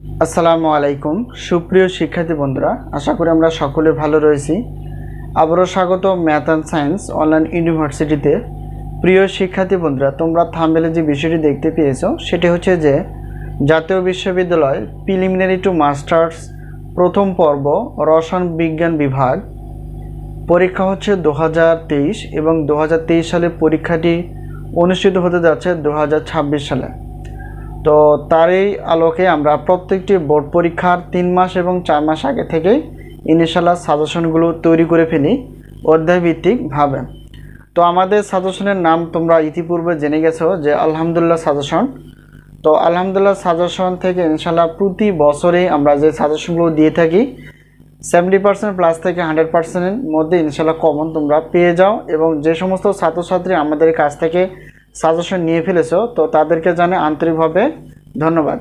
আসসালামু আলাইকুম। সুপ্রিয় শিক্ষার্থী বন্ধুরা, আশা করি আমরা সকলে ভালো রয়েছি। আবারও স্বাগত ম্যাথ অ্যান্ড সায়েন্স অনলাইন ইউনিভার্সিটিতে। প্রিয় শিক্ষার্থী বন্ধুরা, তোমরা থামবেলে যে বিষয়টি দেখতে পেয়েছ, সেটি হচ্ছে যে, জাতীয় বিশ্ববিদ্যালয় প্রিলিমিনারি টু মাস্টার্স প্রথম পর্ব রসায়ন বিজ্ঞান বিভাগ। পরীক্ষা হচ্ছে দু হাজার তেইশ এবং দু হাজার তেইশ সালে পরীক্ষাটি অনুষ্ঠিত হতে যাচ্ছে দু হাজার ছাব্বিশ সালে। তো তারই আলোকে আমরা প্রত্যেকটি বোর্ড পরীক্ষার তিন মাস এবং চার মাস আগে থেকেই ইনিশাল্লাহ সাজেশনগুলো তৈরি করে ফেলি অধ্যায়ভিত্তিকভাবে তো আমাদের সাজেশনের নাম তোমরা ইতিপূর্বে জেনে গেছো যে আলহামদুলিল্লাহ সাজেশন। তো আলহামদুলিল্লাহ সাজেশন থেকে ইনশাল্লাহ প্রতি বছরেই আমরা যে সাজেশনগুলো দিয়ে থাকি সেভেন্টি পার্সেন্ট প্লাস থেকে হান্ড্রেড পার্সেন্টের মধ্যে ইনশাল্লাহ কমন তোমরা পেয়ে যাও এবং যে সমস্ত ছাত্রছাত্রী আমাদের কাছ থেকে সাজেশন নিয়ে ফেলেছো, তো তাদেরকে জানে আন্তরিকভাবে ধন্যবাদ।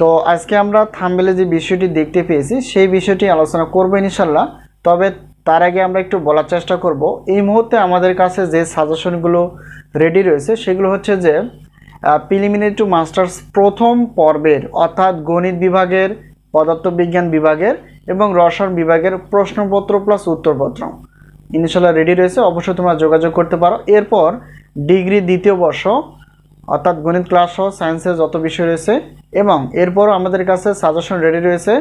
তো আজকে আমরা থামবেলে যে বিষয়টি দেখতে পেয়েছি, সেই বিষয়টি আলোচনা করব ইনশাল্লাহ তবে তার আগে আমরা একটু বলার চেষ্টা করব, এই মুহূর্তে আমাদের কাছে যে সাজেশনগুলো রেডি রয়েছে, সেগুলো হচ্ছে যে প্রিলিমিনারি টু মাস্টার্স প্রথম পর্বের, অর্থাৎ গণিত বিভাগের, পদার্থবিজ্ঞান বিভাগের এবং রসায়ন বিভাগের প্রশ্নপত্র প্লাস উত্তরপত্র। ইনশাল্লাহ রেডি রয়েছে, অবশ্যই তোমরা যোগাযোগ করতে পারো। এরপর ডিগ্রি দ্বিতীয় বর্ষ, অর্থাৎ গণিত ক্লাস সহ সায়েন্সের যত বিষয় রয়েছে, এবং এরপরও আমাদের কাছে সাজেশন রেডি রয়েছে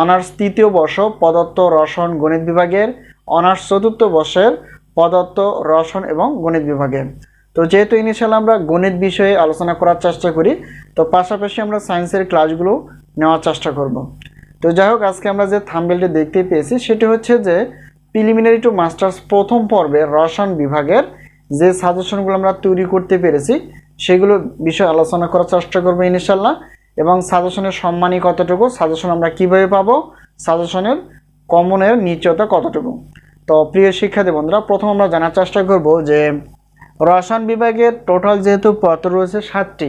অনার্স তৃতীয় বর্ষ পদার্থ রসায়ন গণিত বিভাগের অনার্স চতুর্থ বর্ষের পদার্থ রসায়ন এবং গণিত বিভাগের। তো যেহেতু ইনিশিয়াল আমরা গণিত বিষয়ে আলোচনা করার চেষ্টা করি, তো পাশাপাশি আমরা সায়েন্সের ক্লাসগুলো নেওয়ার চেষ্টা করব। তো যাই হোক, আজকে আমরা যে থাম্বেলটি দেখতে পেয়েছি, সেটি হচ্ছে যে প্রিলিমিনারি টু মাস্টার্স প্রথম পর্বে রসায়ন বিভাগের যে সাজেশনগুলো আমরা তৈরি করতে পেরেছি, সেগুলো বিষয়ে আলোচনা করার চেষ্টা করব ইনশাল্লাহ এবং সাজেশনের সম্মানই কতটুকু সাজেশন আমরা কীভাবে পাবো সাজেশনের কমনের নিশ্চয়তা কতটুকু? তো প্রিয় শিক্ষার্থী বন্ধুরা, প্রথম আমরা জানার চেষ্টা করব যে, রসায়ন বিভাগের টোটাল যেহেতু পত্র রয়েছে সাতটি,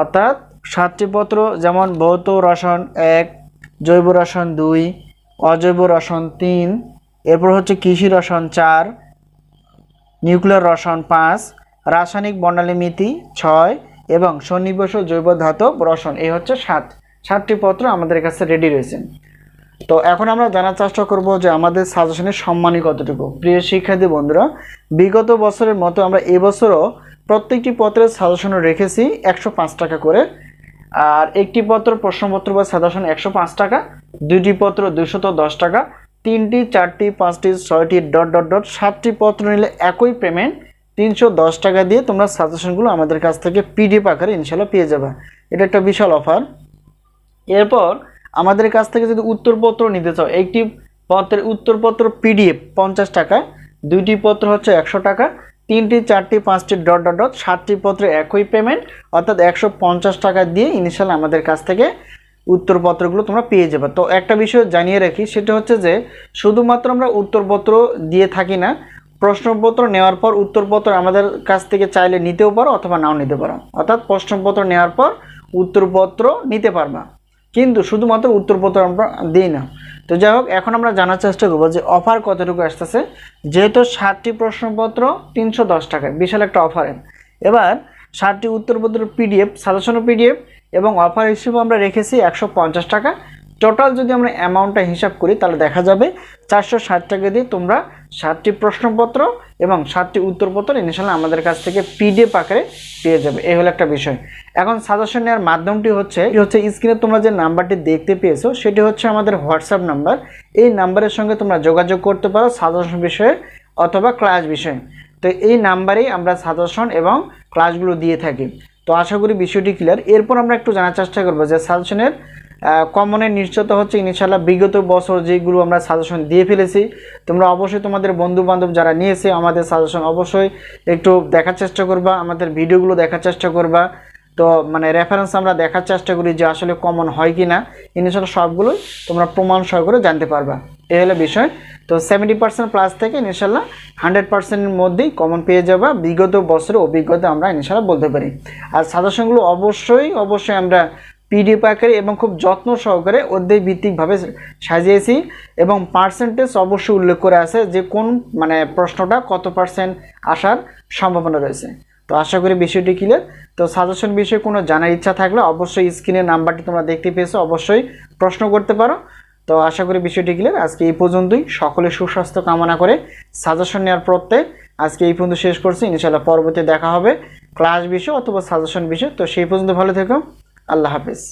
অর্থাৎ সাতটি পত্র যেমন ভৌত রসায়ন এক, জৈব রসায়ন দুই, অজৈব রসায়ন তিন, এরপর হচ্ছে কৃষি রসায়ন চার নিউক্লিয়ার রসায়ন পাঁচ, রাসায়নিক বর্ণালীমিতি ছয় এবং সন্নিবেশ জৈব ধাতব রসায়ন, এই হচ্ছে সাত। সাতটি পত্র আমাদের কাছে রেডি রয়েছে। তো এখন আমরা জানার চেষ্টা করব যে আমাদের সাজেশনের সম্মানই কতটুকু। প্রিয় শিক্ষার্থী বন্ধুরা, বিগত বছরের মতো আমরা এবছরও প্রত্যেকটি পত্রের সাজেশন রেখেছি একশো পাঁচ টাকা করে। আর একটি পত্র প্রশ্নপত্র বা সাজেশন একশো পাঁচ টাকা, দুইটি পত্র দুশত দশ টাকা। তিনটি, চারটি, পাঁচটি, ছয়টি, ডট ডট ডট, সাতটি পত্র নিলে একই পেমেন্ট তিনশো দশ টাকা দিয়ে তোমরা সাজেশনগুলো আমাদের কাছ থেকে পিডিএফ আকারে ইনশাল্লাহ পেয়ে যাবে। এটা একটা বিশাল অফার এরপর আমাদের কাছ থেকে যদি উত্তরপত্র নিতে চাও, একটি পত্রের উত্তরপত্র পিডিএফ পঞ্চাশ টাকা, দুইটি পত্র হচ্ছে একশো টাকা, তিনটি, চারটি, পাঁচটি, ডট ডট ডট, সাতটি পত্রে একই পেমেন্ট অর্থাৎ একশো পঞ্চাশ টাকা দিয়ে ইনিশিয়াল আমাদের কাছ থেকে উত্তরপত্রগুলো তোমরা পেয়ে যাবে। তো একটা বিষয় জানিয়ে রাখি, সেটা হচ্ছে যে শুধুমাত্র আমরা উত্তরপত্র দিয়ে থাকি না, প্রশ্নপত্র নেওয়ার পর উত্তরপত্র আমাদের কাছ থেকে চাইলে নিতেও পারো অথবা নাও নিতে পারো। অর্থাৎ প্রশ্নপত্র নেওয়ার পর উত্তরপত্র নিতে পারবা। কিন্তু শুধুমাত্র উত্তরপত্র আমরা দিই না। তো যাই হোক, এখন আমরা জানার চেষ্টা করব যে অফার কতটুকু আসতেছে। যেহেতু ষাটটি প্রশ্নপত্র, তিনশো দশ টাকায়, বিশাল একটা অফারে। এবার ষাটটি উত্তরপত্র পিডিএফ সাজেশনও পিডিএফ এবং অফার হিসেবে আমরা রেখেছি একশো পঞ্চাশ টাকা। টোটাল যদি আমরা অ্যামাউন্টটা হিসাব করি, তাহলে দেখা যাবে চারশো ষাট টাকা দিয়ে তোমরা ষাটটি প্রশ্নপত্র এবং ষাটটি উত্তরপত্র ইনশাল্লাহ আমাদের কাছ থেকে পিডিএফ আকারে পেয়ে যাবে। এই হলো একটা বিষয়। এখন সাজেশন নেওয়ার মাধ্যমটি হচ্ছে হচ্ছে স্ক্রিনে তোমরা যে নাম্বারটি দেখতে পেয়েছ, সেটি হচ্ছে আমাদের হোয়াটসঅ্যাপ নাম্বার এই নাম্বারের সঙ্গে তোমরা যোগাযোগ করতে পারো সাজেশন বিষয়ে অথবা ক্লাস বিষয়ে। তো এই নাম্বারেই আমরা সাজেশন এবং ক্লাসগুলো দিয়ে থাকি। তো আশা করি বিষয়টি ক্লিয়ার এরপর আমরা একটু জানার চেষ্টা করব যে সাজেশনের কমনের নিশ্চয়তা হচ্ছে ইনশাল্লাহ বিগত বছর যেগুলো আমরা সাজেশন দিয়ে ফেলেছি। তোমরা অবশ্যই তোমাদের বন্ধু বান্ধব যারা নিয়েছে আমাদের সাজেশন অবশ্যই একটু দেখার চেষ্টা করবা, আমাদের ভিডিওগুলো দেখার চেষ্টা করবা। তো মানে রেফারেন্স আমরা দেখার চেষ্টা করি যে আসলে কমন হয় কি না ইনশাল্লাহ সবগুলোই তোমরা প্রমাণ সহকারে জানতে পারবা। এই হলো বিষয়। তো সেভেন্টি পার্সেন্ট প্লাস থেকে ইনশাল্লাহ হান্ড্রেড পার্সেন্টের মধ্যেই কমন পেয়ে যাবা। বিগত বছরের অভিজ্ঞতা আমরা ইনশাল্লাহ বলতে পারি। আর সাজেশনগুলো অবশ্যই অবশ্যই আমরা পিডিএফ আকারে এবং খুব যত্ন সহকারে অধ্যায় ভিত্তিকভাবে সাজিয়েছি এবং পার্সেন্টেজ অবশ্যই উল্লেখ করে আছে যে কোন মানে প্রশ্নটা কত পার্সেন্ট আসার সম্ভাবনা রয়েছে। তো আশা করি বিষয়টি ক্লিয়ার তো সাজেশন বিষয়ে কোনো জানার ইচ্ছা থাকলে অবশ্যই স্ক্রিনের নাম্বারটি তোমরা দেখতে পেয়েছ, অবশ্যই প্রশ্ন করতে পারো। তো আশা করি বিষয়টি ক্লিয়ার আজকে এই পর্যন্তই। সকলে সুস্বাস্থ্য কামনা করে সাজেশন নেওয়ার প্রত্যয়। আজকে এই পর্যন্ত শেষ করছি। ইনশাল্লাহ পরবর্তী দেখা হবে। ক্লাস বিষয় অথবা সাজেশন বিষয়। তো সেই পর্যন্ত ভালো থেকো। আল্লাহ হাফিজ।